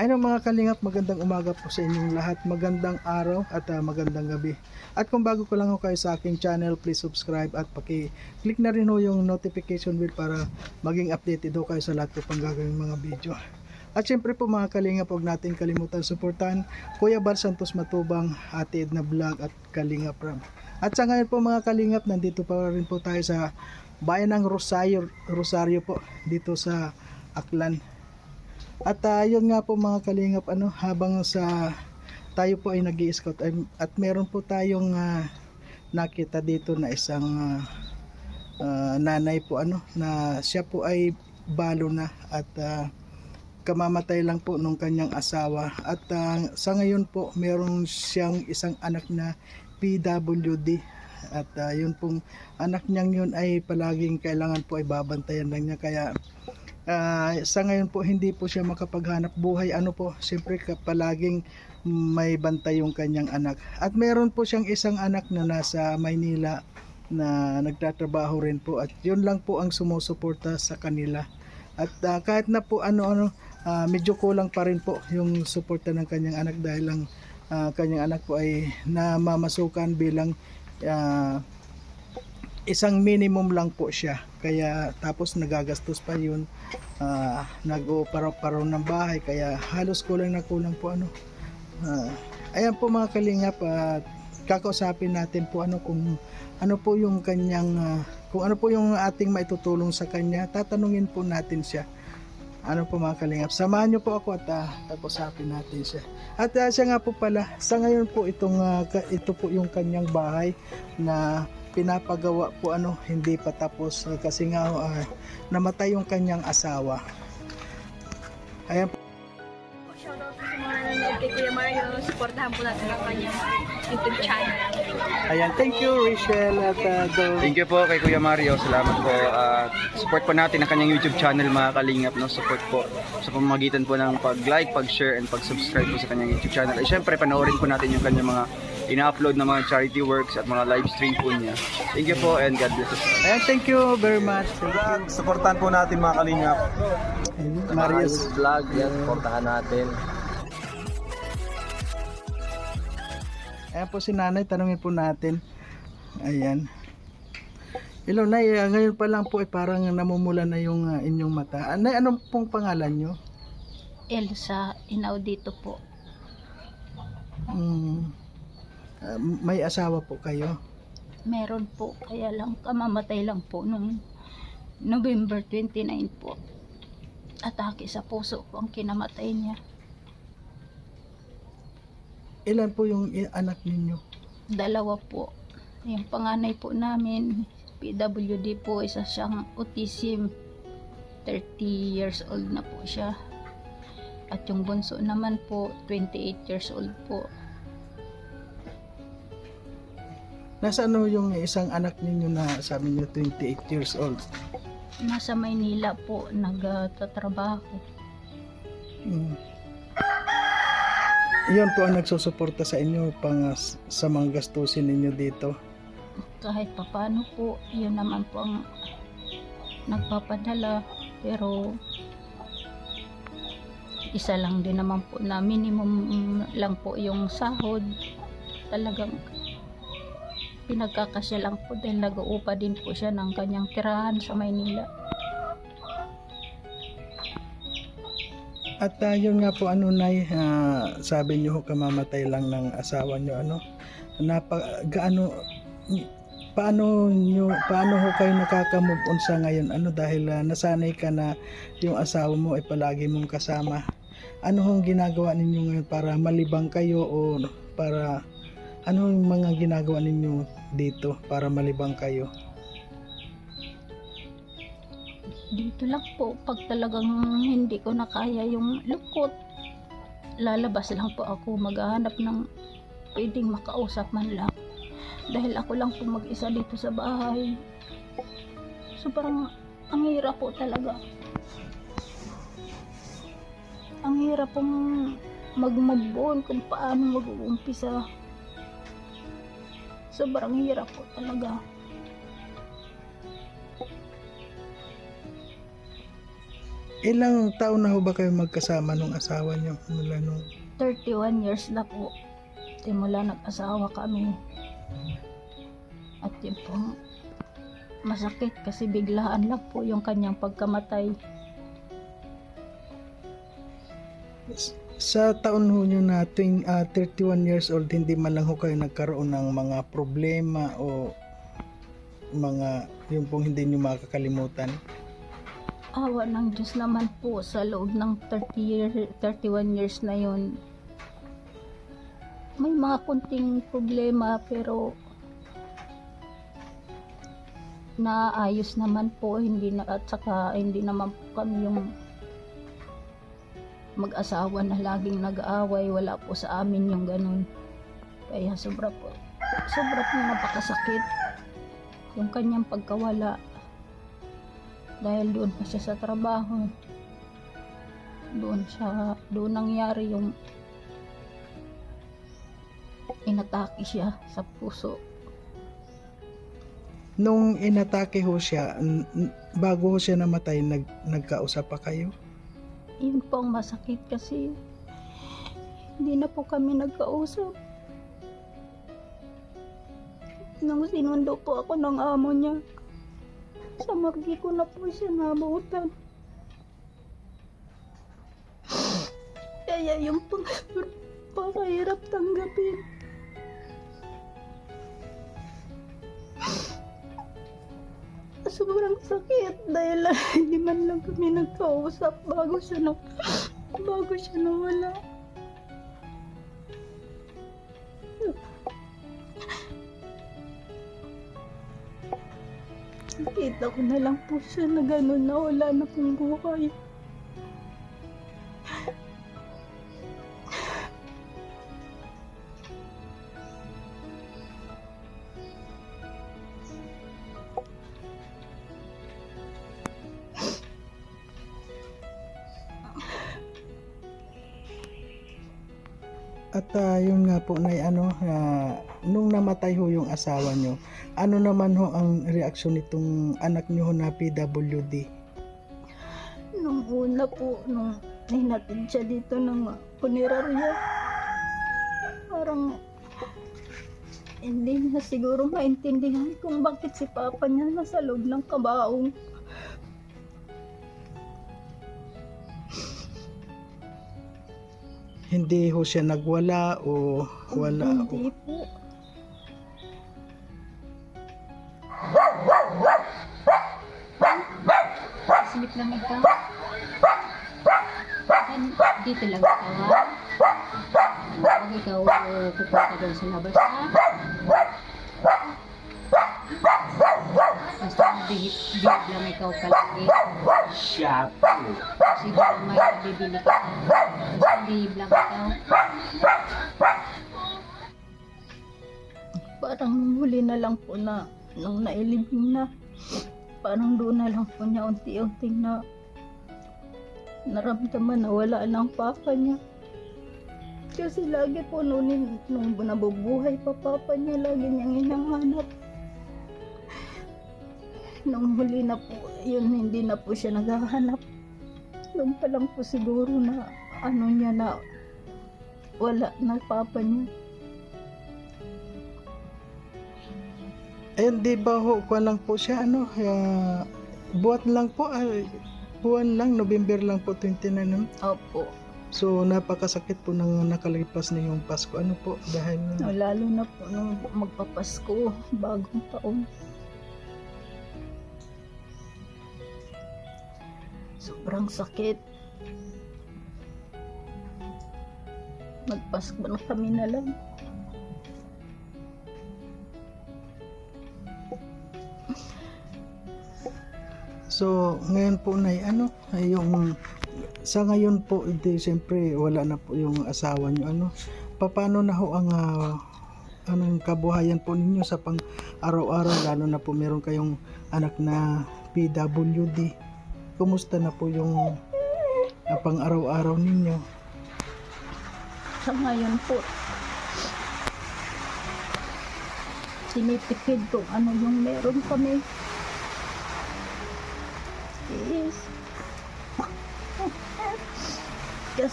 Ayun mga kalingap, magandang umaga po sa inyong lahat. Magandang araw at ah, magandang gabi. At kung bago ko lang ho kayo sa aking channel, please subscribe at paki-click na rin ho yung notification bell para maging updated ho kayo sa lahat ko pang gagawin mga video. At syempre po mga kalingap, huwag natin kalimutan suportahan Kuya Bal Santos Matubang, Ate Edna Vlog at Kalingap Ram. At sa ngayon po mga kalingap, nandito pa rin po tayo sa bayan ng Rosario, Rosario po, dito sa Aklan. At uh, yun nga po mga kalingap, ano, habang sa tayo po ay nag scout at meron po tayong ah, nakita dito na isang ah, ah, nanay po ano na siya po ay balo na at ah, kamamatay lang po nung kanyang asawa. At ah, sa ngayon po meron siyang isang anak na PWD at ah, yun pong anak niyang yun ay palaging kailangan po ay babantayan lang niya. Kaya Ah, sa ngayon po hindi po siya makapaghanap buhay. Ano po siyempre palaging may bantay yung kanyang anak. At meron po siyang isang anak na nasa Maynila na nagtatrabaho rin po. At yun lang po ang sumusuporta sa kanila. At ah, kahit na po ano ano ah, medyo kulang pa rin po yung suporta ng kanyang anak dahil lang ah, kanyang anak po ay namamasukan bilang ah, isang minimum lang po siya. Kaya tapos nagagastos pa yun. Uh, nag-uparaw-paraw ng bahay. Kaya halos kulang na kulang po ano. Ah, ayan po mga kalingap at kakausapin natin po ano kung ano po yung kanyang ah, kung ano po yung ating maitutulong sa kanya. Tatanungin po natin siya ano po mga kalingap samahan niyo po ako at uh, kakausapin natin siya at ah, siya nga po pala sa ngayon po itong ah, ka- ito po yung kanyang bahay na pinapagawa po ano hindi pa tapos ah, kasi nga ah, namatay yung kanyang asawa ayan Shoutout po sa mga nanonood kay Kuya Mario. Supportahan po natin ang kanyang YouTube channel. Ayan, thank you Rachel at uh, Dor. Thank you po kay Kuya Mario. Salamat po. At support po natin ang kanyang YouTube channel mga kalingap. No? Support po sa pamamagitan po ng pag-like, pag-share, and pag-subscribe po sa kanyang YouTube channel. At syempre, panoorin po natin yung kanyang mga ina-upload na mga charity works at mga live stream po niya. Thank you po and God bless us. Ayan, thank you very much. Thank you. Supportan po natin mga kalingap. Marius. vlog, yan, supportahan natin. Ayan po si nanay, tanungin po natin. Ayan. Hello, Nay. ah, ngayon pa lang po, eh, parang namumula na yung ah, inyong mata. Ah, Nay, anong pong pangalan nyo? Elsa Inaudito po. Mm, ah, may asawa po kayo. Meron po, kaya lang kamamatay lang po nung November 29 po. Atake sa puso po ang kinamatay niya. Ilan po yung i- anak ninyo? Dalawa po. Yung panganay po namin, PWD po, isa siyang autism. 30 years old na po siya. At yung bunso naman po, 28 years old po. Nasaan ano yung isang anak ninyo na sabi niyo 28 years old? Nasa Maynila po, nagtatrabaho. Mm. Yun po ang nagsusuporta sa inyo pang sa mga gastusin ninyo dito. Kahit papano po, yun naman po ang nagpapadala. Pero, isa lang din naman po na minimum lang po yung sahod. Talagang pinagkakasya lang po dahil nag-uupa din po siya ng kanyang tirahan sa Maynila. At uh, yun nga po ano nay, ah, sabi niyo ho kamamatay lang ng asawa niyo ano. Napa gaano paano niyo paano ho kayo nakaka-move on sa ngayon ano dahil ah, nasanay ka na yung asawa mo ay palagi mong kasama. Ano hong ginagawa ninyo ngayon para malibang kayo o para ano yung mga ginagawa ninyo dito para malibang kayo? Dito lang po, pag talagang hindi ko na kaya yung lungkot, lalabas lang po ako, maghahanap ng pwedeng makausap man lang. Dahil ako lang po mag-isa dito sa bahay. So parang ang hirap po talaga. Ang hirap pong mag-move kung paano mag-uumpisa. Sobrang hirap po talaga. Ilang taon na ho ba kayo magkasama nung asawa niyo mula nung 31 years na po. Simula nag-asawa kami. At yun po, masakit kasi biglaan lang po yung kanyang pagkamatay. sa taon ho nyo na twin, ah, 31 years old hindi man lang ho kayo nagkaroon ng mga problema o mga yung pong hindi nyo makakalimutan Awa ng Diyos naman po sa loob ng 30 year, 31 years na yun. May mga kunting problema pero naayos naman po hindi na at saka hindi naman po kami yung mag-asawa na laging nag-aaway wala po sa amin yung ganun. Kaya sobra po sobra po napakasakit. Yung kanyang pagkawala dahil doon pa siya sa trabaho. Doon siya doon nangyari yung inatake siya sa puso. Nung inatake ho siya bago ho siya namatay nag, nagkausap pa kayo? Yun po ang masakit kasi hindi na po kami nagkausap. Nung sinundo po ako ng amo niya sa margi ko na po siya nabutan kaya yung pang pakahirap tanggapin sobrang sakit dahil hindi man lang kami nagkausap bago siya na bago siya nawala. Nakita ko na lang po siya na gano'n na wala na pong buhay. at ah, yun nga po na ano ah, nung namatay ho yung asawa nyo ano naman ho ang reaksyon nitong anak nyo ho na PWD Nung una po, nung hinatid siya dito ng punerarya, parang hindi niya siguro maintindihan kung bakit si Papa niya nasa loob ng kabaong. hindi ho siya nagwala o wala o Hindi po. Lang. Kan, dito lang ha. Huwag ikaw uh, pupunta doon sa labas ha. Basta bihip, bihip lang ikaw palagi. Siguro may bibili ka. Basta bihip lang ikaw. Parang huli na lang po na, nung nailibing na, parang doon na lang po niya unti-unting na naramdaman na wala na ang papa niya. Kasi lagi po noon, nung nabubuhay pa papa niya, lagi niyang hinahanap. Nung huli na po, yun hindi na po siya naghahanap. Doon pa lang po siguro na ano niya na wala na papa niya. Ayun di ba ho kuwan lang po siya ano ah, buwan lang po ay buwan lang November lang po 29 nun. Opo. so napakasakit po nang nakalipas na yung Pasko ano po dahil No, lalo na po nung magpapasko, bagong taon. Sobrang sakit. Magpasko na kami na lang. So, ngayon po na ano, yung sa ngayon po, hindi siyempre wala na po yung asawa niyo ano. Paano na ho ang ah, anong kabuhayan po ninyo sa pang araw-araw lalo na po meron kayong anak na PWD. Kumusta na po yung ah, pang araw-araw ninyo? Sa ngayon po, tinitipid kung ano yung meron kami.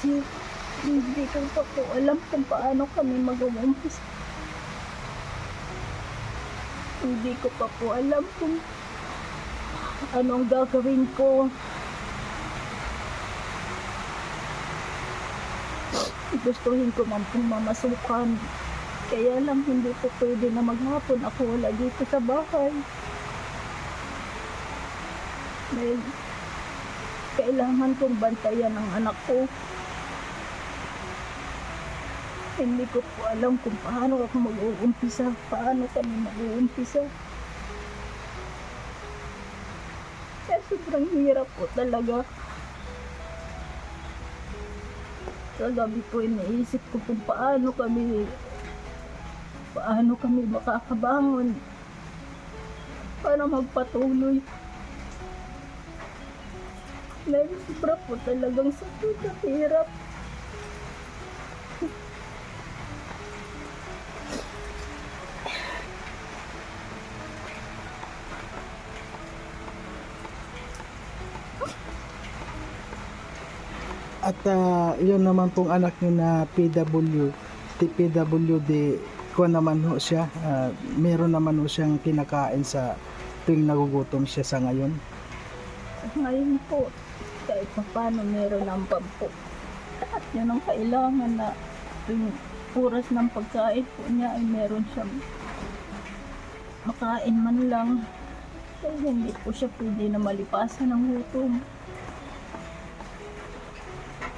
Kasi hindi ko pa po alam kung paano kami mag-uumpisa. Hindi ko pa po alam kung anong gagawin ko. Gustuhin ko man pong mamasukan. Kaya lang hindi po pwede na maghapon ako wala dito sa bahay. Dahil kailangan kong bantayan ang anak ko. Hindi ko po alam kung paano ako mag-uumpisa, paano kami mag-uumpisa. Kaya sobrang hirap po talaga. Sa gabi po iniisip ko kung paano kami paano kami makakabangon para magpatuloy. Dahil sobra po talagang sakit at hirap. Ah, yun naman pong anak niyo na PW, TPWD, ko naman ho siya. ah, meron naman ho siyang kinakain sa tuwing nagugutom siya sa ngayon. Ngayon po, kahit pa paano meron ng pampo. At yun ang kailangan na tuwing oras ng pagkain po niya ay meron siyang makain man lang. Kaya hindi po siya pwede na malipasan ng gutom.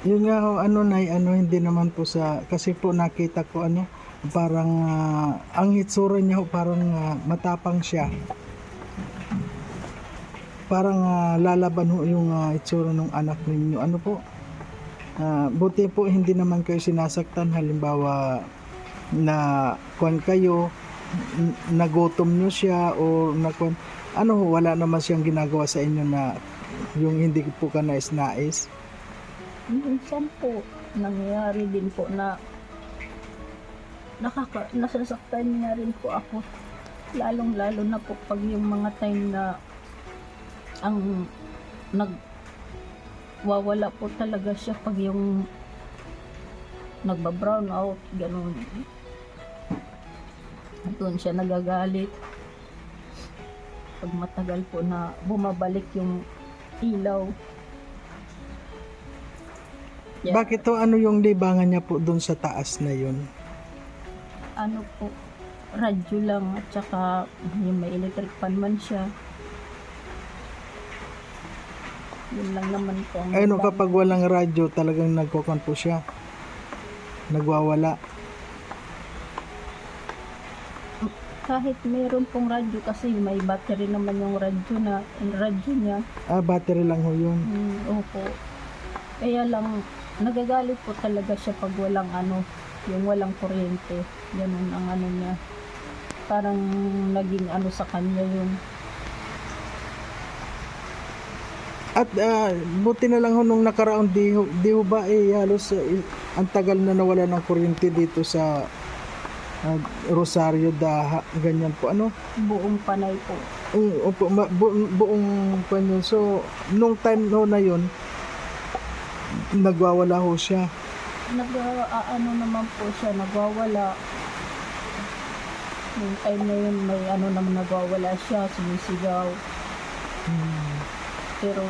Yun nga ho, ano na, ano hindi naman po sa, kasi po nakita ko ano, parang ah, ang hitsura niya parang ah, matapang siya. Parang ah, lalaban ho yung ah, itsura ng anak ninyo. Ano po? Ah, buti po hindi naman kayo sinasaktan halimbawa na kwan kayo nagutom nyo siya o na kwan, ano wala naman siyang ginagawa sa inyo na yung hindi po ka nais-nais. Minsan po, nangyayari din po na nakaka, nasasaktan niya rin po ako. Lalong lalo na po pag yung mga time na ang nag wawala po talaga siya pag yung nagba-brown out, ganun. Doon siya nagagalit. Pag matagal po na bumabalik yung ilaw. Yeah. Bakit to ano yung libangan niya po doon sa taas na yun? ano po, radyo lang at saka yung may electric fan man siya. Yun lang naman po ang Ayun, ibang- kapag walang radyo, talagang nagkukon po siya. Nagwawala. kahit meron pong radyo kasi may battery naman yung radyo na yung radyo niya. Ah, battery lang ho yun. Mm, opo. Kaya lang nagagalit po talaga siya pag walang ano, yung walang kuryente. Ganun ang ano niya. Parang naging ano sa kanya yun. At ah, buti na lang ho nung nakaraon, di di ho ba eh, halos eh, ang tagal na nawala ng kuryente dito sa ah, Rosario, Daha, ganyan po. Ano? Buong panay po. Um, opo, ma- bu- buong yun. So, nung time ho na yun, nagwawala ho siya. nag ah, ano naman po siya nagwawala yung time na yun may ano naman nagwawala siya sumisigaw pero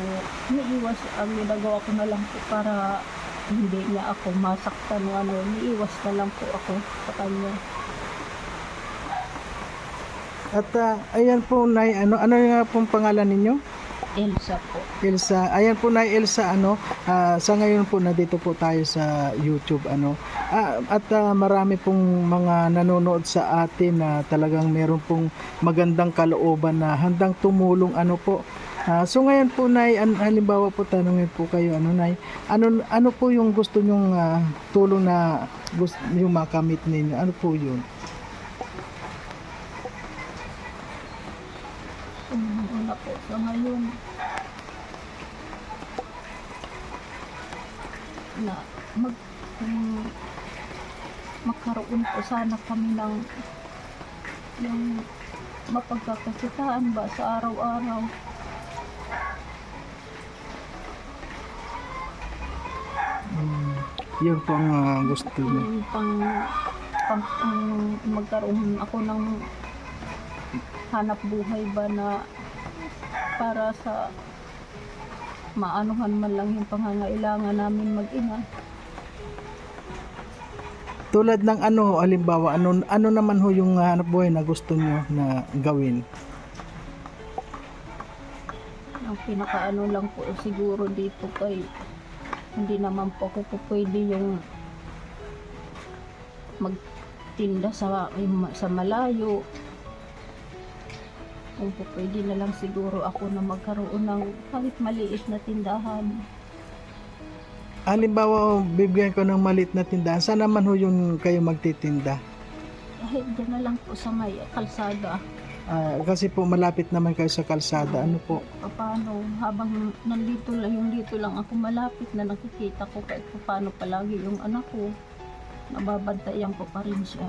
niiwas ang ginagawa ko na lang po para hindi niya ako masaktan o ano niiwas na lang po ako sa kanya At ah, ayan po, Nay, ano, ano nga pong pangalan ninyo? Elsa po Elsa, ayan po na Elsa ano, ah, sa ngayon po nandito po tayo sa YouTube ano. Ah, at ah, marami pong mga nanonood sa atin na talagang meron pong magandang kalooban na handang tumulong ano po. Ah, so ngayon po Nay, an, halimbawa po tanungin po kayo ano Nay, ano ano po yung gusto nyong ah, tulong na gusto yung makamit ninyo? Ano po yun? Sa ngayon na mag um, magkaroon po sana kami ng yung mapagkakasitaan ba sa araw-araw Hmm. Yun po ang ah, gusto niyo. Yung pang, pang um, magkaroon ako ng hanap buhay ba na para sa maanuhan man lang yung pangangailangan namin mag-ina. Tulad ng ano, halimbawa, ano, ano naman ho yung hanap buhay na gusto niyo na gawin? Ang pinakaano lang po siguro dito kay hindi naman po ako po pwede yung magtinda sa sa malayo. Kung po pwede na lang siguro ako na magkaroon ng kahit maliit na tindahan. Halimbawa, bibigyan ko ng malit na tindahan. Saan naman ho yung kayo magtitinda? Kahit dyan na lang po sa may kalsada. Ah, kasi po malapit naman kayo sa kalsada. Ano po? Paano habang nandito lang yung dito lang ako malapit na nakikita ko kahit paano palagi yung anak ko. Nababantayan ko pa rin siya.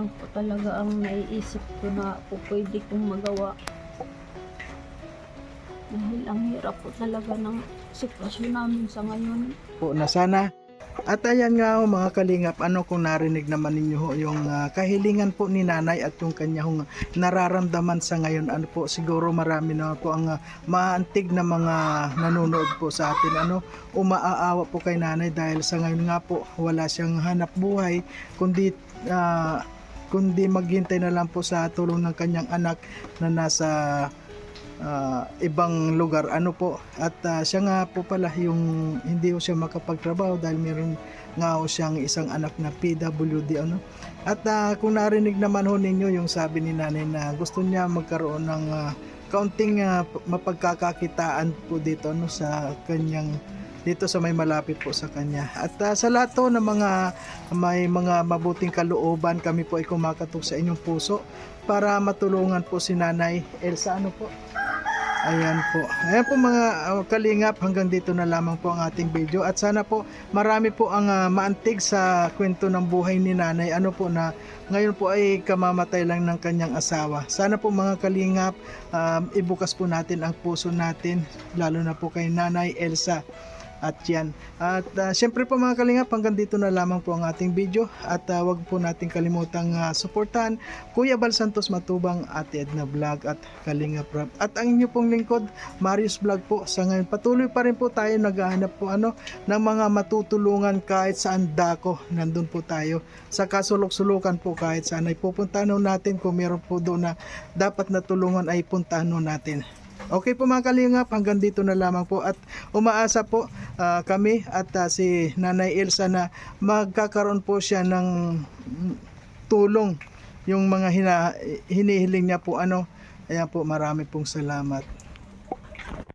Lang po talaga ang naiisip ko na po pwede kong magawa. Dahil ang hirap po talaga ng sitwasyon namin sa ngayon. po na sana. At ayan nga ho mga kalingap, ano kung narinig naman ninyo ho yung ah, kahilingan po ni nanay at yung kanya hong nararamdaman sa ngayon. Ano po, siguro marami na po ang ah, maantig na mga nanonood po sa atin. Ano, umaaawa po kay nanay dahil sa ngayon nga po wala siyang hanap buhay kundi ah, kundi maghintay na lang po sa tulong ng kanyang anak na nasa ah, ibang lugar. Ano po? At ah, siya nga po pala yung hindi ko siya makapagtrabaho dahil meron nga ho siyang isang anak na PWD ano? At ah, kung narinig naman ho ninyo yung sabi ni nanay na gusto niya magkaroon ng ah, kaunting ah, mapagkakakitaan po dito no sa kanyang dito sa may malapit po sa kanya. At ah, sa lahat to ng mga may mga mabuting kalooban, kami po ay kumakatok sa inyong puso para matulungan po si Nanay Elsa. Ano po? Ayan po. Ayan po mga uh, kalingap, hanggang dito na lamang po ang ating video. At sana po marami po ang uh, maantig sa kwento ng buhay ni nanay. Ano po na ngayon po ay kamamatay lang ng kanyang asawa. Sana po mga kalingap, um, ibukas po natin ang puso natin, lalo na po kay nanay Elsa. At yan. At uh, syempre po mga kalingap, hanggang dito na lamang po ang ating video. At uh, wag po natin kalimutang uh, suportahan Kuya Bal Santos Matubang, Ate Edna Vlog at Kalingap Rap. At ang inyo pong lingkod, Marius Vlog po. Sa ngayon, patuloy pa rin po tayo naghahanap po ano, ng mga matutulungan kahit saan dako. Nandun po tayo. Sa kasulok-sulukan po kahit saan ay pupuntahan natin kung meron po doon na dapat natulungan ay puntahan natin. Okay po mga kalingap, hanggang dito na lamang po at umaasa po ah, kami at ah, si Nanay Elsa na magkakaroon po siya ng tulong yung mga hina, hinihiling niya po ano. Ayan po, marami pong salamat.